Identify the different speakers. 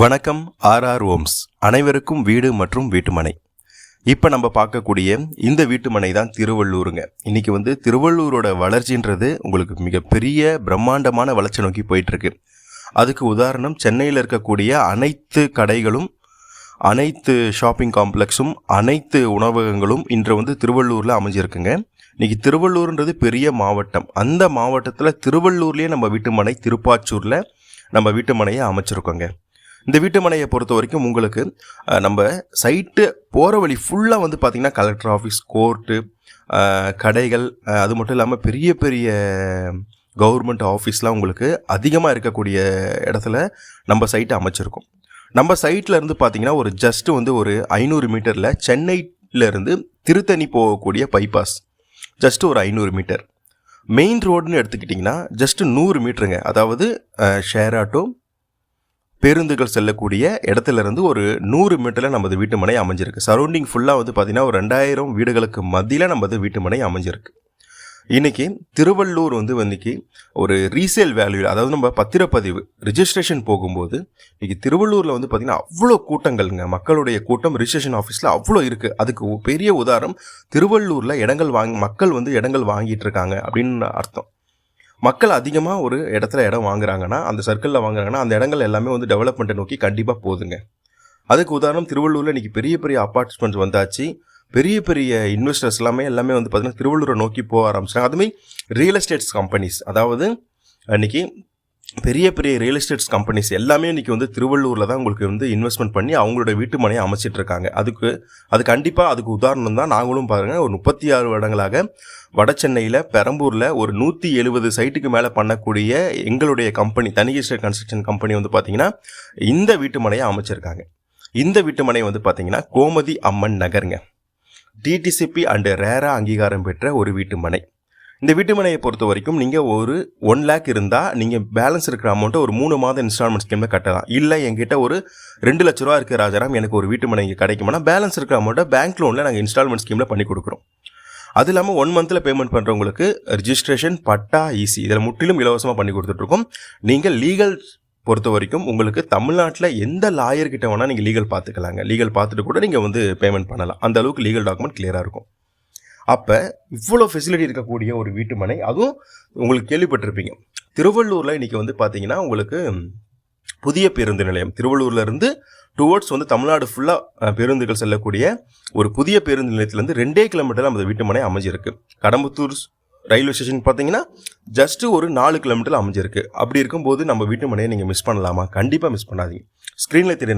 Speaker 1: வணக்கம் RR ohms. அனைவருக்கும் வீடு மற்றும் வீட்டுமனை. இப்போ நம்ம பார்க்கக்கூடிய இந்த வீட்டுமனை தான் திருவள்ளூருங்க. இன்றைக்கி வந்து திருவள்ளூரோட வளர்ச்சின்றது உங்களுக்கு மிகப்பெரிய பிரம்மாண்டமான வளர்ச்சி நோக்கி போயிட்டுருக்கு. அதுக்கு உதாரணம் சென்னையில் இருக்கக்கூடிய அனைத்து கடைகளும் அனைத்து ஷாப்பிங் காம்ப்ளெக்ஸும் அனைத்து உணவகங்களும் இன்று வந்து திருவள்ளூரில் அமைஞ்சிருக்குங்க. இன்றைக்கி திருவள்ளூர்ன்றது பெரிய மாவட்டம். அந்த மாவட்டத்தில் திருவள்ளூர்லேயே நம்ம வீட்டுமனை திருப்பாச்சூரில் நம்ம வீட்டுமனையை அமைச்சிருக்கோங்க. இந்த வீட்டு மனையை பொறுத்த வரைக்கும் உங்களுக்கு நம்ம சைட்டு போகிற வழி ஃபுல்லாக வந்து பார்த்திங்கன்னா கலெக்டர் ஆஃபீஸ் கோர்ட்டு கடைகள் அது மட்டும் இல்லாமல் பெரிய பெரிய கவர்மெண்ட் ஆஃபீஸ்லாம் உங்களுக்கு அதிகமாக இருக்கக்கூடிய இடத்துல நம்ம சைட்டை அமைச்சிருக்கோம். நம்ம சைட்டில் இருந்து பார்த்தீங்கன்னா ஒரு ஜஸ்ட் வந்து ஒரு ஐநூறு மீட்டரில் சென்னையிலேருந்து திருத்தணி போகக்கூடிய பைபாஸ் ஜஸ்ட் ஒரு ஐநூறு மீட்டர் மெயின் ரோடுன்னு எடுத்துக்கிட்டிங்கன்னா ஜஸ்ட்டு நூறு மீட்டருங்க அதாவது ஷேர் ஆட்டோ பேருந்துகள் செல்லக்கூடிய இடத்துல இருந்து ஒரு நூறு மீட்டரில் நமது வீட்டு மனை அமைஞ்சிருக்கு. சரௌண்டிங் ஃபுல்லாக வந்து பார்த்திங்கன்னா ஒரு ரெண்டாயிரம் வீடுகளுக்கு மத்தியில் நமது வீட்டு மனை அமைஞ்சிருக்கு. இன்றைக்கி திருவள்ளூர் வந்து இன்னைக்கு ஒரு ரீசேல் வேல்யூ அதாவது நம்ம பத்திரப்பதிவு ரிஜிஸ்ட்ரேஷன் போகும்போது இன்றைக்கி திருவள்ளூரில் வந்து பார்த்திங்கன்னா அவ்வளோ கூட்டங்கள்ங்க. மக்களுடைய கூட்டம் ரிஜிஸ்ட்ரேஷன் ஆஃபீஸில் அவ்வளோ இருக்குது அதுக்கு பெரிய உதாரணம் திருவள்ளூரில் இடங்கள் வாங்கி மக்கள் வந்து இடங்கள் வாங்கிட்டு இருக்காங்க அப்படின்னு அர்த்தம். மக்கள் அதிகமாக ஒரு இடத்துல இடம் வாங்குறாங்கன்னா அந்த சர்க்கிளில் வாங்குறாங்கன்னா அந்த இடங்கள் எல்லாமே வந்து டெவலப்மெண்ட்டை நோக்கி கண்டிப்பாக போதுங்க அதுக்கு உதாரணம் திருவள்ளூரில் இன்றைக்கி பெரிய பெரிய அப்பார்ட்மெண்ட்ஸ் வந்தாச்சு. பெரிய பெரிய இன்வெஸ்டர்ஸ் எல்லாமே எல்லாமே வந்து பார்த்திங்கன்னா திருவள்ளூரை நோக்கி போக ஆரம்பிச்சிட்டாங்க. அதுமாதிரி ரியல் எஸ்டேட்ஸ் கம்பெனிஸ் அதாவது அன்றைக்கி பெரிய பெரிய ரியல் எஸ்டேட்ஸ் கம்பெனிஸ் எல்லாமே இன்றைக்கி வந்து திருவள்ளூரில் தான் உங்களுக்கு வந்து இன்வெஸ்ட்மெண்ட் பண்ணி அவங்களோட வீட்டு மனையை அமைச்சிட்டு இருக்காங்க. அதுக்கு அது கண்டிப்பாக அதுக்கு உதாரணம் தான் நாங்களும் பாருங்கள் ஒரு முப்பத்தி ஆறு வருடங்களாக வட சென்னையில் பெரம்பூரில் ஒரு நூற்றி எழுபது சைட்டுக்கு மேலே பண்ணக்கூடிய எங்களுடைய கம்பெனி தனிகை கன்ஸ்ட்ரக்ஷன் கம்பெனி வந்து பார்த்திங்கன்னா இந்த வீட்டு மனையை அமைச்சிருக்காங்க. இந்த வீட்டு மனை வந்து பார்த்திங்கன்னா கோமதி அம்மன் நகருங்க. டிடிசிபி அண்டு ரேரா அங்கீகாரம் பெற்ற ஒரு வீட்டு மனை. இந்த வீட்டுமனையை பொறுத்த வரைக்கும் நீங்கள் ஒரு ஒன் லேக் இருந்தால் நீங்கள் பேலன்ஸ் இருக்கிற அமௌண்ட்டை ஒரு மூணு மாதம் இன்ஸ்டால்மெண்ட் ஸ்கீமில் கட்டலாம். இல்லை என்கிட்ட ஒரு ரெண்டு லட்ச ரூபா இருக்குது ராஜாராம் எனக்கு ஒரு வீட்டு மனை இங்கே கிடைக்குமானா பேலன்ஸ் இருக்கிற அமௌண்ட்டை பேங்க் லோனில் நாங்கள் இன்ஸ்டால்மெண்ட் ஸ்கீமில் பண்ணி கொடுக்குறோம். அது இல்லாமல் ஒன் மந்தில் பேமெண்ட் பண்ணுறவங்களுக்கு ரிஜிஸ்ட்ரேஷன் பட்டா ஈஸி இதில் முற்றிலும் இலவசமாக பண்ணி கொடுத்துட்ருக்கோம் நீங்கள் லீகல் பொறுத்த வரைக்கும் உங்களுக்கு தமிழ்நாட்டில் எந்த லாயர்கிட்ட வேணால் நீங்கள் லீகல் பார்த்துக்கலாங்க லீகல் பார்த்துட்டு கூட நீங்கள் வந்து பேமெண்ட் பண்ணலாம். அந்த அளவுக்கு லீகல் டாக்குமெண்ட் கிளியராக இருக்கும். அப்போ இவ்வளோ ஃபெசிலிட்டி இருக்கக்கூடிய ஒரு வீட்டு மனை அதுவும் உங்களுக்கு கேள்விப்பட்டிருப்பீங்க. திருவள்ளூரில் இன்றைக்கி வந்து பார்த்தீங்கன்னா உங்களுக்கு புதிய பேருந்து நிலையம். திருவள்ளூர்லேருந்து டுவோர்ட்ஸ் வந்து தமிழ்நாடு ஃபுல்லாக பேருந்துகள் செல்லக்கூடிய ஒரு புதிய பேருந்து நிலையத்திலேருந்து ரெண்டே கிலோமீட்டர் நம்ம வீட்டு மனை அமைஞ்சிருக்கு. கடம்பத்தூர் ரயில்வே ஸ்டேஷன் பார்த்தீங்கன்னா ஜஸ்ட்டு ஒரு நாலு கிலோமீட்டர் அமைஞ்சிருக்கு. அப்படி இருக்கும்போது நம்ம வீட்டு மனையை நீங்கள் மிஸ் பண்ணலாமா? கண்டிப்பாக மிஸ் பண்ணாதீங்க. ஸ்க்ரீனில் தெரியும்